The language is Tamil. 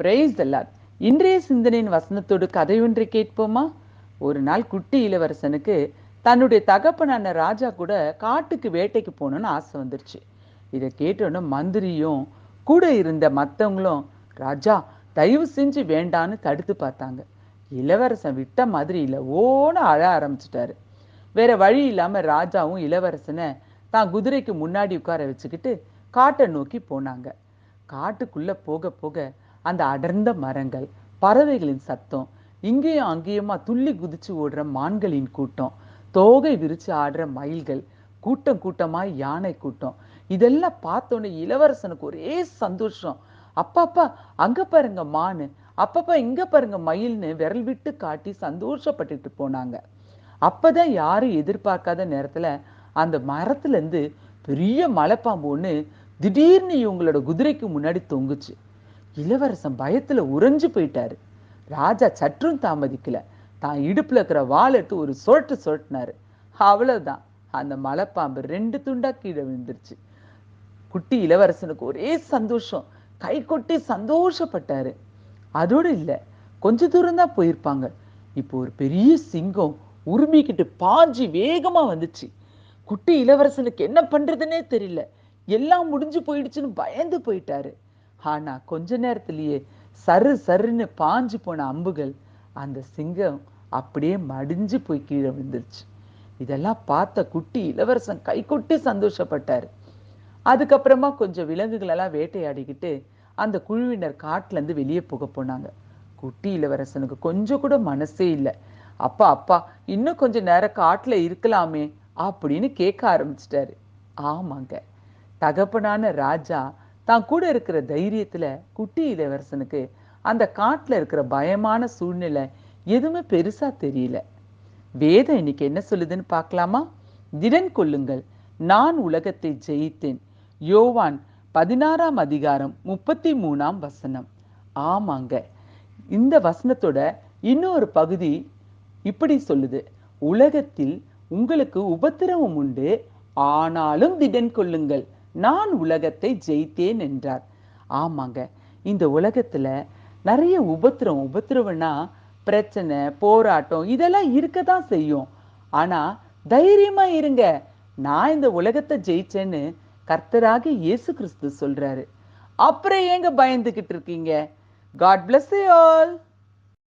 பிரைஸ் அல்லாத் இன்றைய சிந்தனையின் வசனத்தோடு கதை ஒன்றை கேட்போமா? ஒரு நாள் குட்டி இளவரசனுக்கு தன்னுடைய தகப்பனான ராஜா கூட காட்டுக்கு வேட்டைக்கு போகணும்னு ஆசை வந்துருச்சு. இதை கேட்டோன்னே மந்திரியும் கூட இருந்த மற்றவங்களும் ராஜா தயவு செஞ்சு வேண்டான்னு தடுத்து பார்த்தாங்க. இளவரசன் விட்ட மாதிரி இல்லை ஓன அழ ஆரம்பிச்சிட்டாரு. வேற வழி இல்லாம ராஜாவும் இளவரசனை தான் குதிரைக்கு முன்னாடி உட்கார வச்சுக்கிட்டு காட்டை நோக்கி போனாங்க. காட்டுக்குள்ள போக போக அந்த அடர்ந்த மரங்கள் பறவைகளின் சத்தம் இங்கேயும் அங்கேயுமா துள்ளி குதிச்சு ஓடுற மான்களின் கூட்டம் தோகை விரிச்சு ஆடுற மயில்கள் கூட்டம் கூட்டமாய் யானை கூட்டம். இதெல்லாம் பார்த்தோன்னே இளவரசனுக்கு ஒரே சந்தோஷம். அப்பா அங்க பாருங்க மானு அப்பப்பா இங்க பாருங்க மயில்னு விரல் விட்டு காட்டி சந்தோஷப்பட்டுட்டு போனாங்க. அப்பதான் யாரும் எதிர்பார்க்காத நேரத்துல அந்த மரத்துல இருந்து பெரிய மலைப்பாம்பு ஒன்று திடீர்னு இவங்களோட குதிரைக்கு முன்னாடி தொங்குச்சு. இளவரசன் பயத்துல உறைஞ்சு போயிட்டாரு. ராஜா சற்றும் தாமதிக்கல. தான் இடுப்புல இருக்கிற வாள் எடுத்து ஒரு சொட்டு சொட்டினாரு அவ்வளவுதான். அந்த மலைப்பாம்பு ரெண்டு துண்டா கீழே விழுந்துருச்சு. குட்டி இளவரசனுக்கு ஒரே சந்தோஷம். கை கொட்டி சந்தோஷப்பட்டாரு. அதோடு இல்லை கொஞ்ச தூரம் தான் போயிருப்பாங்க. இப்போ ஒரு பெரிய சிங்கம் உருமிக்கிட்டு பாஞ்சி வேகமா வந்துச்சு. குட்டி இளவரசனுக்கு என்ன பண்றதுன்னே தெரியல. எல்லாம் முடிஞ்சு போயிடுச்சுன்னு பயந்து போயிட்டாரு. ஆனா கொஞ்ச நேரத்திலேயே சரு சருன்னு பாஞ்சு போன அம்புகள் அந்த சிங்கம் அப்படியே மடிஞ்சு போய் கீழே விழுந்துருச்சு. இதெல்லாம் பார்த்த குட்டி இளவரசன் கை கொட்டி சந்தோஷப்பட்டாரு. அதுக்கப்புறமா கொஞ்சம் விலங்குகளெல்லாம் வேட்டையாடிக்கிட்டு அந்த குழுவினர் காட்டிலேருந்து வெளியே போக போனாங்க. குட்டி இளவரசனுக்கு கொஞ்சம் கூட மனசே இல்லை. அப்பா அப்பா இன்னும் கொஞ்சம் நேரம் காட்டில் இருக்கலாமே அப்படின்னு கேட்க ஆரம்பிச்சிட்டாரு. ஆமாங்க. தகப்பனான ராஜா தான் கூட இருக்கிற தைரியத்துல குட்டி இளவரசனுக்கு அந்த காட்டுல இருக்கிற பயமான சூழ்நிலை எதுவுமே பெருசா தெரியல. வேதம் இன்னைக்கு என்ன சொல்லுதுன்னு பார்க்கலாமா? திடன் கொள்ளுங்கள் நான் உலகத்தை ஜெயித்தேன். யோவான் பதினாறாம் அதிகாரம் முப்பத்தி மூணாம் வசனம். ஆமாங்க. இந்த வசனத்தோட இன்னொரு பகுதி இப்படி சொல்லுது. உலகத்தில் உங்களுக்கு உபத்திரவம் உண்டு ஆனாலும் திடன் கொள்ளுங்கள் நான் உலகத்தை ஜெயித்தேன் என்றார். ஆமாங்க இந்த உலகத்துல நிறைய உபத்திரம் உபத்திரவம்னா பிரச்சனை போராட்டம் இதெல்லாம் இருக்க தான் செய்யும். ஆனா தைரியமா இருங்க நான் இந்த உலகத்தை ஜெயிச்சேன்னு கர்த்தராக இயேசு கிறிஸ்து சொல்றாரு. அப்புறம் ஏங்க பயந்துகிட்டு இருக்கீங்க? God plus all